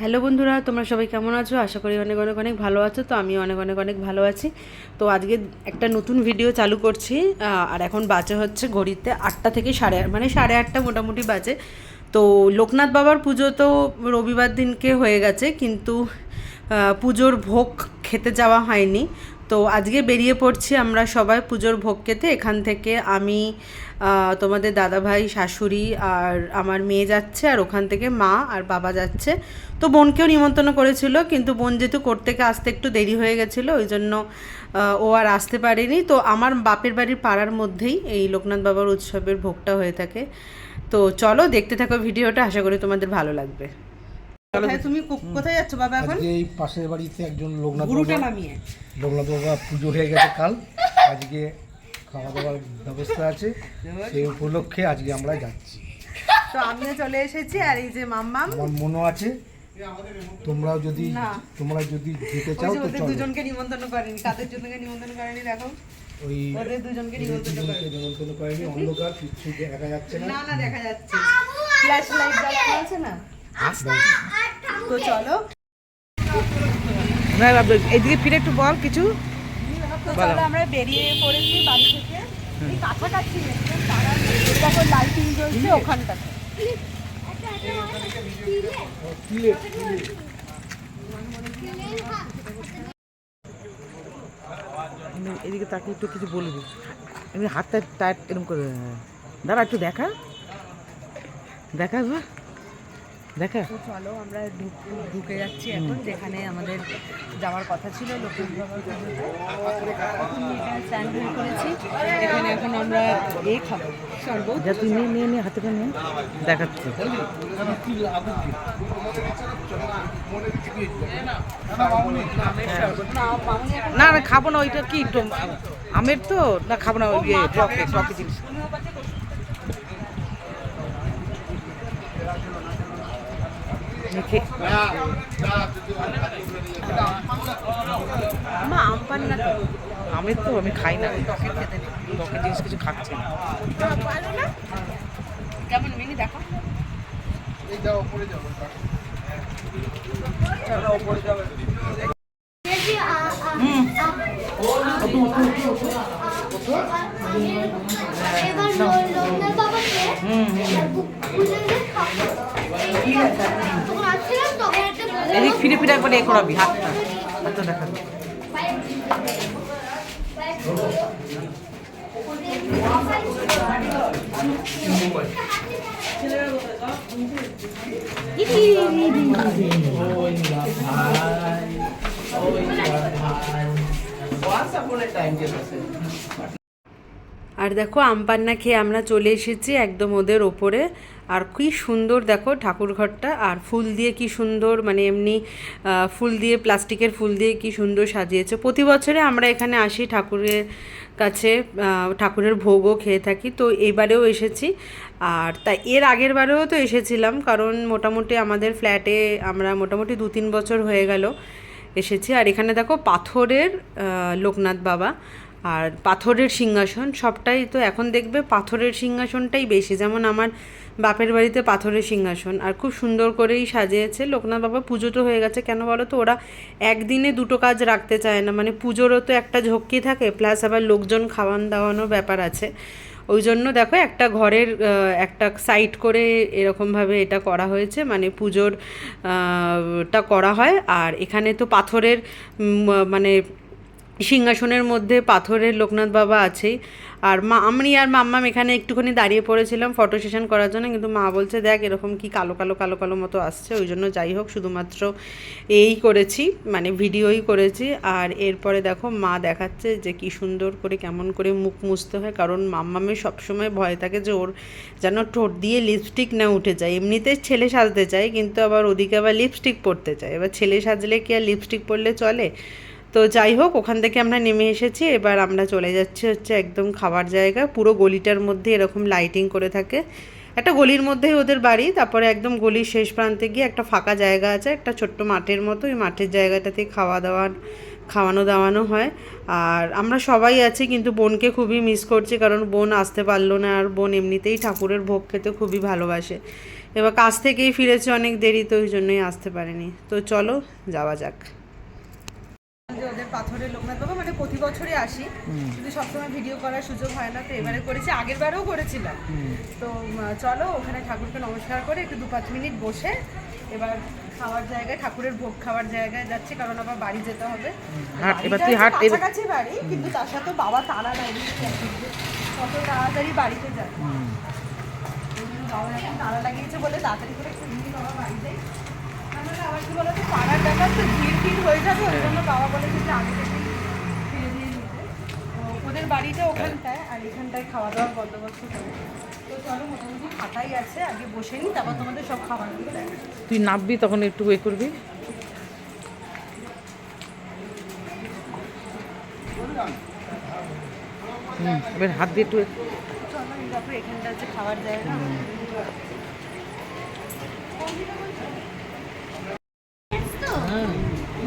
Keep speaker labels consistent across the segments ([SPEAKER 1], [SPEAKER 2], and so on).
[SPEAKER 1] Hello বন্ধুরা, তোমরা সবাই কেমন আছো? আশা করি অনেক অনেক অনেক ভালো আছো, তো আমি অনেক অনেক অনেক ভালো আছি। তো আজকে একটা নতুন ভিডিও চালু করছি আর এখন বাজে হচ্ছে ঘড়িতে আটটা থেকে সাড়ে মানে সাড়ে আটটা মোটামুটি বাজে। তো লোকনাথ বাবার পুজো তো রবিবার দিনকে হয়ে গেছে, কিন্তু পুজোর ভোগ খেতে যাওয়া হয়নি। তো আজকে বেরিয়ে পড়ছি আমরা সবাই পুজোর ভোগ খেতে। এখান থেকে আমি তোমাদের দাদাভাই, শাশুড়ি আর আমার মেয়ে যাচ্ছে আর ওখান থেকে মা আর বাবা যাচ্ছে। তো বোনকেও নিমন্ত্রণ করেছিল, কিন্তু বোন যেহেতু করতে আসতে একটু দেরি হয়ে গেছিল, ওই জন্য ও আর আসতে পারেনি। তো আমার বাপের বাড়ির পাড়ার মধ্যেই এই লোকনাথ বাবার উৎসবের ভোগটা হয়ে থাকে। তো চলো দেখতে থাকো ভিডিওটা, আশা করি তোমাদের ভালো লাগবে। কোথায় তুমি কোথায় যাচ্ছ বাবা এখন?
[SPEAKER 2] আজকে এই পাশের বাড়িতে একজন লোকনাথ
[SPEAKER 1] গুরুটা নামিয়ে।
[SPEAKER 2] লোকনাথ বাবা পুজো হয়ে গেছে কাল। আজকে খাওয়া দাওয়ার ব্যবস্থা আছে। সেই উপলক্ষে আজকে আমরা যাচ্ছি।
[SPEAKER 1] তো আমিও চলে এসেছি আর এই যে মাম্মাম।
[SPEAKER 2] আমার মনও আছে। তোমরাও যদি। তোমরা যদি যেতে চাও তো
[SPEAKER 1] ওদের
[SPEAKER 2] চলো।
[SPEAKER 1] দুজনকে নিমন্ত্রণ করেনি। কাদের জন্যকে নিমন্ত্রণ করেনি দেখো?
[SPEAKER 2] ওই
[SPEAKER 1] ওদের দুজনকে নিমন্ত্রণ করেনি।
[SPEAKER 2] নিমন্ত্রণ করেনি। অন্ধকার কিছু দেখা যাচ্ছে না।
[SPEAKER 1] না না দেখা যাচ্ছে। ফ্ল্যাশ লাইট জ্বালানো আছে না? তো চলো।
[SPEAKER 3] না এইদিকে ফিরে একটু বল কিছু।
[SPEAKER 1] চলো আমরা বেরিয়ে পড়েছি বাড়ি থেকে। এই কাছাকাছি। তখন লাইটিং জ্বলছে ওখানটাতে।
[SPEAKER 3] এদিকে তাকে একটু কিছু বলবি এমনি হাতটা টাইট এরকম করে। দাঁড়া একটু দেখা। দেখা। দেখা?
[SPEAKER 1] তো চলো আমরা ঢুক- ঢুকে যাচ্ছি এখন যেখানে আমাদের যাওয়ার কথা ছিল লক্ষ্মী বাবার পুজোতে। এখন মেয়েটা স্নান টান করেছি। এখানে এখন আমরা এ খাব শরবত
[SPEAKER 3] যা তুই নিয়ে নিয়ে নিয়ে হাতে করে নিয়ে দেখাচ্ছি। না না খাব না ওইটা কি আমের তো? না খাব না ওই টকে টকে জিনিস। মেখে
[SPEAKER 1] মা আম পান না তো?
[SPEAKER 3] আমের তো আমি খাই না। টকে জিনিস কিছু খাচ্ছি না।
[SPEAKER 1] কেমন মিনি দেখো।
[SPEAKER 4] এবার
[SPEAKER 3] এদিক ফিরে ফিরে একবার এ করাবি হাতটা হাতটা দেখাবি
[SPEAKER 1] আর দেখো আম পান্না খেয়ে আমরা চলে এসেছি একদম ওদের ওপরে। আর কি সুন্দর দেখো ঠাকুর ঘরটা, আর ফুল দিয়ে কি সুন্দর মানে এমনি ফুল দিয়ে, প্লাস্টিকের ফুল দিয়ে কি সুন্দর সাজিয়েছে। প্রতি বছরে আমরা এখানে আসি ঠাকুরের কাছে ঠাকুরের ভোগও খেয়ে থাকি। তো এবারেও এসেছি। আর তাই এর আগের বারেও তো এসেছিলাম, কারণ মোটামুটি আমাদের ফ্ল্যাটে আমরা মোটামুটি দু তিন বছর হয়ে গেল এসেছি। আর এখানে দেখো পাথরের লোকনাথ বাবা। আর পাথরের সিংহাসন সবটাই তো এখন দেখবে পাথরের সিংহাসনটাই বেশি। যেমন আমার বাপের বাড়িতে পাথরের সিংহাসন, আর খুব সুন্দর করেই সাজিয়েছে। লোকনাথ বাবা পুজো তো হয়ে গেছে, কেন বলো তো? ওরা একদিনে দুটো কাজ রাখতে চায় না। মানে পুজোরও তো একটা ঝক্কি থাকে, প্লাস আবার লোকজন খাওয়ান দাওয়ানোর ব্যাপার আছে। ওই জন্য দেখো একটা ঘরের একটা সাইড করে এরকমভাবে এটা করা হয়েছে। মানে পুজোর টা করা হয়। আর এখানে তো পাথরের মানে সিংহাসনের মধ্যে পাথরের লোকনাথ বাবা আছেই। আর মা, আমি আর মাম্মাম এখানে একটুখানি দাঁড়িয়ে পড়েছিলাম ফটো সেশন করার জন্য, কিন্তু মা বলছে, দেখ, এরকম কি কালো কালো কালো কালো মতো আসছে, ওই জন্য যাই হোক, শুধুমাত্র এই করেছি মানে ভিডিওই করেছি। আর এরপরে দেখো, মা দেখাচ্ছে যে কি সুন্দর করে কেমন করে মুখ মুছতে হয়, কারণ মাম্মামের সবসময় ভয় থাকে যে ওর যেন ঠোঁট দিয়ে লিপস্টিক না উঠে যায়। এমনিতে ছেলে সাজতে চায়, কিন্তু আবার ওদিকে আবার লিপস্টিক পরতে চায়। এবার ছেলে সাজলে কি আর লিপস্টিক পরলে চলে? তো যাই হোক, ওখান থেকে আমরা নেমে এসেছি। এবার আমরা চলে যাচ্ছি হচ্ছে একদম খাবার জায়গা। পুরো গলিটার মধ্যে এরকম লাইটিং করে থাকে। একটা গলির মধ্যেই ওদের বাড়ি, তারপরে একদম গলির শেষ প্রান্তে গিয়ে একটা ফাঁকা জায়গা আছে, একটা ছোট্ট মাঠের মতো। ওই মাঠের জায়গাটাতে খাওয়া দাওয়ার, খাওয়ানো দাওয়ানো হয়। আর আমরা সবাই আছি, কিন্তু বোনকে খুবই মিস করছি, কারণ বোন আসতে পারল না, আর বোন এমনিতেই ঠাকুরের ভোগ খেতে খুবই ভালোবাসে। এবার কাজ থেকেই ফিরেছে অনেক দেরি, তো ওই জন্যই আসতে পারেনি। তো চলো, যাওয়া যাক। যে ওদের পাথরের লোকনাথ বাবা মানে প্রতি বছরই আসি। কিন্তু সবসময় ভিডিও করার সুযোগ হয় না তো এবারে করেছি আগের বারেও করেছিলাম। তো চলো ওখানে ঠাকুরকে নমস্কার করে একটু দু পাঁচ মিনিট বসে এবার খাওয়ার জায়গায় ঠাকুরের ভোগ খাওয়ার জায়গায় যাচ্ছি কারণ আবার বাড়ি যেতে হবে।
[SPEAKER 3] এবার তুই হাট,
[SPEAKER 1] কাছাকাছি বাড়ি কিন্তু তার সাথে বাবা তারা নাই কত তাড়াতাড়ি বাড়িতে যাবে বাবা এখন তালা লাগিয়েছে বলে তাড়াতাড়ি করে শুনিনি বাবা বাড়িতে তাহলে আবার কি বলতো পাড়ার ব্যাপার তো ভিড় ভিড় হয়ে যাবে ওই জন্য বাবা বলেছে যে আগে থেকেই ফিরে দিয়ে নিতে। ওদের বাড়িটা ওখানটায় আর এখানটায় খাওয়া দাওয়ার বন্দোবস্ত করে। তো চলো মোটামুটি ফাঁকাই আছে আগে বসে নিই তারপর তোমাদের সব খাবারগুলো
[SPEAKER 3] তুই নামবি তখন একটু ওয়ে করবি। হুম এবার হাত দিয়ে একটু
[SPEAKER 1] চলো এখানটা হচ্ছে খাওয়ার জায়গা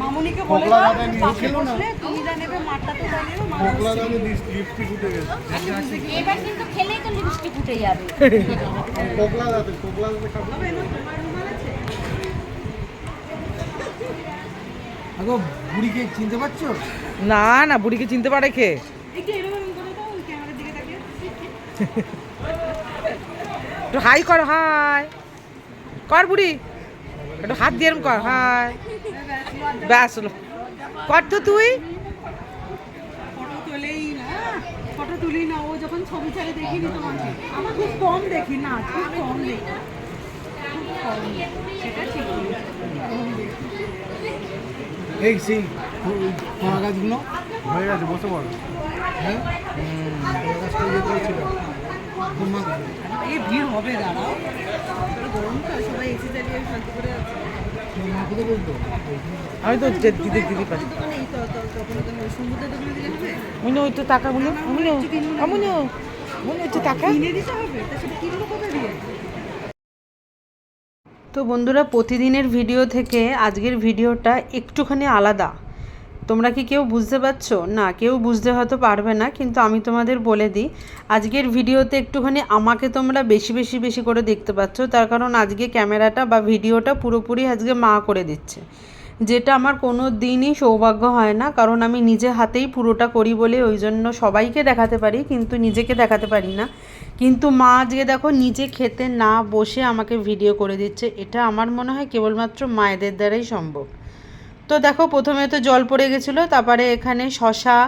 [SPEAKER 1] মামুনিকে বলে দাও পাশে বসলে তুমি যা নেবে মাঠটা তো যা নেবে মা বসছে।
[SPEAKER 4] এবার কিন্তু খেলেই তো লিপস্টিক উঠে যাবে
[SPEAKER 1] তবে না, তোমার রুমাল আছে?
[SPEAKER 2] আগো বুড়িকে চিনতে পারছ?
[SPEAKER 3] না না বুড়িকে চিনতে পারে কে?
[SPEAKER 1] একটু এরকম করে দাও ওই ক্যামেরার দিকে তাকিয়ে।
[SPEAKER 3] একটু হাই কর হাই। কর বুড়ি। একটু হাত দিয়ে কর হাই। ব্যাস হলো। কর তো তুই?
[SPEAKER 1] ফটো তোলেই না ফটো তুলি না ও যখন ছবি ছাড়ে দেখিনি তোমাকে। আমার খুব কম দেখি না খুব কম দেখি। খুব ঠিক
[SPEAKER 2] এই সেই কলা গাছগুলো হয়ে গেছে বসে পড়ো। হ্যাঁ?
[SPEAKER 1] এই ভিড় হবে দাঁড়াও। গরম তো সবাই এসে চালিয়ে শান্তি করে আছে
[SPEAKER 2] মা কোথায় বলতো
[SPEAKER 3] আমি তো দিদি দিদি মনে ওই তো টাকা মনে মনে মনে মনে হচ্ছে টাকা।
[SPEAKER 1] তো বন্ধুরা, প্রতিদিনের ভিডিও থেকে আজকের ভিডিওটা একটুখানি আলাদা। তোমরা কি কেউ বুঝতে পারছ? না, কেউ বুঝতে হয়তো পারবে না, কিন্তু আমি তোমাদের বলে দিই, আজকের ভিডিওতে একটুখানি আমাকে তোমরা বেশি বেশি বেশি করে দেখতে পাচ্ছ। তার কারণ আজকে ক্যামেরাটা বা ভিডিওটা পুরোপুরি আজকে মা করে দিচ্ছে। যেটা আমার কোনো দিনই সৌভাগ্য হয় না, কারণ আমি নিজে হাতেই পুরোটা করি বলে ওই জন্য সবাইকে দেখাতে পারি, কিন্তু নিজেকে দেখাতে পারি না। কিন্তু মা আজকে দেখো নিজে খেতে না বসে আমাকে ভিডিও করে দিচ্ছে। এটা আমার মনে হয় কেবলমাত্র মায়েদের দ্বারাই সম্ভব। তো দেখো, প্রথমে তো জল পড়ে গেছিল, তারপরে এখানে শশা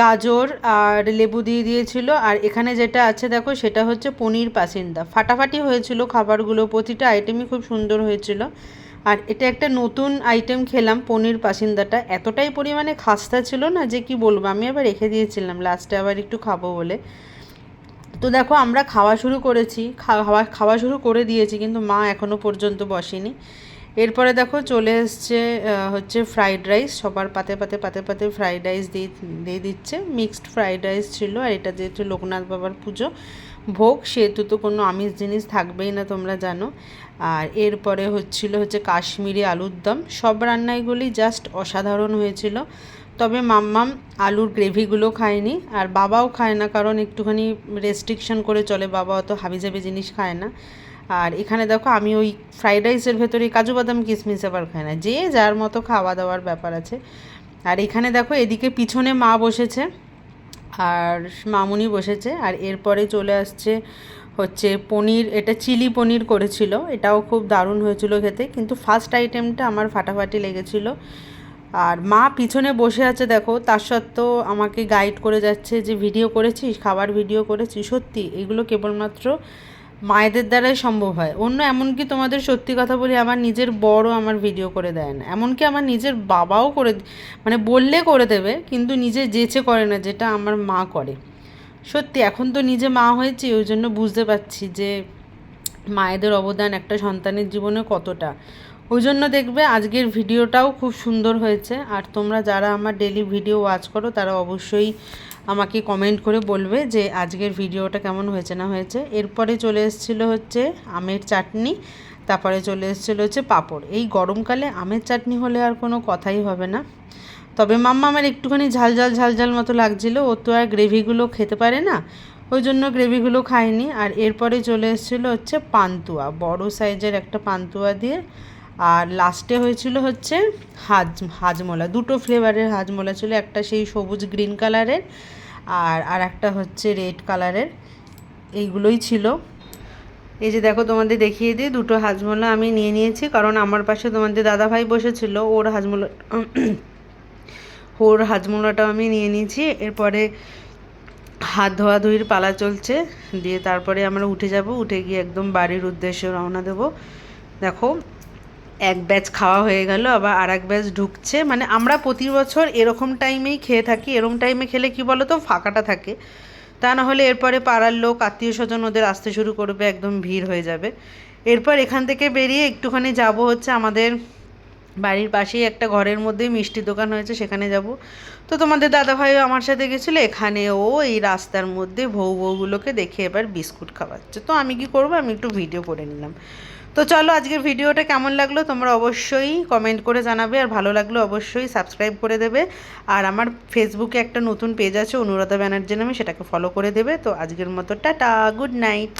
[SPEAKER 1] গাজর আর লেবু দিয়ে দিয়েছিল, আর এখানে যেটা আছে দেখো, সেটা হচ্ছে পনির পাসিন্দা। ফাটাফাটি হয়েছিল খাবারগুলো, প্রতিটা আইটেমই খুব সুন্দর হয়েছিল। আর এটা একটা নতুন আইটেম খেলাম, পনির পাসিন্দাটা। এতটাই পরিমাণে খাস্তা ছিল না যে কি বলব, আমি আবার রেখে দিয়েছিলাম লাস্টে আবার একটু খাব বলে। তো দেখো, আমরা খাওয়া শুরু করেছি খাওয়া খাওয়া শুরু করে দিয়েছি, কিন্তু মা এখনও পর্যন্ত বসেনি। এরপরে দেখো চলে এসছে হচ্ছে ফ্রাইড রাইস সবার পাতে পাতে পাতে পাতে ফ্রাইড রাইস দিয়ে দিয়ে দিচ্ছে। মিক্সড ফ্রাইড রাইস ছিল, আর এটা যেহেতু লোকনাথ বাবার পুজো, ভোগ, সেহেতু তো কোনো আমিষ জিনিস থাকবেই না, তোমরা জানো। আর এরপরে হচ্ছিল হচ্ছে কাশ্মীরি আলুর দম। সব রান্নাগুলি জাস্ট অসাধারণ হয়েছিল। তবে মাম্মাম আলুর গ্রেভিগুলো খায়নি, আর বাবাও খায় না, কারণ একটুখানি রেস্ট্রিকশন করে চলে। বাবা অত হাবিজাবি জিনিস খায় না। আর এখানে দেখো আমি ওই ফ্রাইড রাইসের ভেতরে কাজু বাদাম কিশমিশ আবার খাই না। যে যার মতো খাওয়া দাওয়ার ব্যাপার আছে। আর এখানে দেখো এদিকে পিছনে মা বসেছে, আর মামুনি বসেছে, আর এরপরে চলে আসছে হচ্ছে পনির, এটা চিলি পনির করেছিল। এটাও খুব দারুণ হয়েছিল খেতে, কিন্তু ফার্স্ট আইটেমটা আমার ফাটাফাটি লেগেছিল। আর মা পিছনে বসে আছে দেখো, তার সত্ত্বেও আমাকে গাইড করে যাচ্ছে যে, ভিডিও করেছিস? খাবার ভিডিও করেছিস? সত্যি, এগুলো কেবলমাত্র মায়েদের দ্বারাই সম্ভব হয়। অন্য এমনকি তোমাদের সত্যি কথা বলি, আমার নিজের বড় আমার ভিডিও করে দেয় না। এমনকি আমার নিজের বাবাও করে মানে বললে করে দেবে, কিন্তু নিজে যেচে করে না, যেটা আমার মা করে। সত্যি, এখন তো নিজে মা হয়েছি, ওই জন্য বুঝতে পারছি যে মায়েদের অবদান একটা সন্তানের জীবনে কতটা। ওই জন্য দেখবে আজকের ভিডিওটাও খুব সুন্দর হয়েছে। আর তোমরা যারা আমার ডেলি ভিডিও ওয়াচ করো, তারা অবশ্যই আমাকে কমেন্ট করে বলবে যে আজকের ভিডিওটা কেমন হয়েছে, না হয়েছে। এরপরে চলে এসেছিল হচ্ছে আমের চাটনি, তারপরে চলে এসেছিল হচ্ছে পাঁপড়। এই গরমকালে আমের চাটনি হলে আর কোনো কথাই হবে না। তবে মাম্মা আমার একটুখানি ঝাল ঝাল ঝাল ঝাল মতো লাগছিল, ও তো আর গ্রেভিগুলো খেতে পারে না, ওই জন্য গ্রেভিগুলো খাইনি আর এরপরে চলে এসেছিল হচ্ছে পান্তুয়া, বড় সাইজের একটা পান্তুয়া দিয়ে আর লাস্টে হয়েছিল হচ্ছে হাজ, হাজমোলা। দুটো ফ্লেভারের হাজমোলা ছিল, একটা সেই সবুজ গ্রিন কালারের আর আর একটা হচ্ছে রেড কালারের এইগুলোই ছিল। এই যে দেখো তোমাদের দেখিয়ে দিই, দুটো হাজমোলা আমি নিয়ে নিয়েছি, কারণ আমার পাশে তোমাদের দাদাভাই বসেছিল, ওর হাজমোলা, ওর হাজমোলাটাও আমি নিয়ে নিয়েছি। এরপরে হাত ধোয়াধুয়ির পালা চলছে, দিয়ে তারপরে আমরা উঠে যাব, উঠে গিয়ে একদম বাড়ির উদ্দেশ্যে রওনা দেব। দেখো এক ব্যাচ খাওয়া হয়ে গেল, আবার আর এক ব্যাচ ঢুকছে। মানে আমরা প্রতি বছর এরকম টাইমেই খেয়ে থাকি, এরকম টাইমে খেলে কি বলো তো ফাঁকাটা থাকে। তা না হলে এরপরে পাড়ার লোক আত্মীয় স্বজন ওদের আসতে শুরু করবে, একদম ভিড় হয়ে যাবে। এরপর এখান থেকে বেরিয়ে একটুখানি যাব হচ্ছে আমাদের বাড়ির পাশেই একটা ঘরের মধ্যেই মিষ্টি দোকান হয়েছে, সেখানে যাব। তো তোমাদের দাদাভাইও আমার সাথে গেছিল, এখানেও এই রাস্তার মধ্যে বউ বউগুলোকে দেখে এবার বিস্কুট খাওয়াচ্ছে। তো আমি কি করব? আমি একটু ভিডিও করে নিলাম। তো চলো আজকের ভিডিওটা কেমন লাগল তোমরা অবশ্যই কমেন্ট করে জানাবে, আর ভালো লাগল অবশ্যই সাবস্ক্রাইব করে দেবে। আর আমার ফেসবুকে একটা নতুন পেজ আছে অনুরাধা ব্যানার্জি নামে, সেটাকে ফলো করে দেবে। তো আজকের মতো টাটা গুড নাইট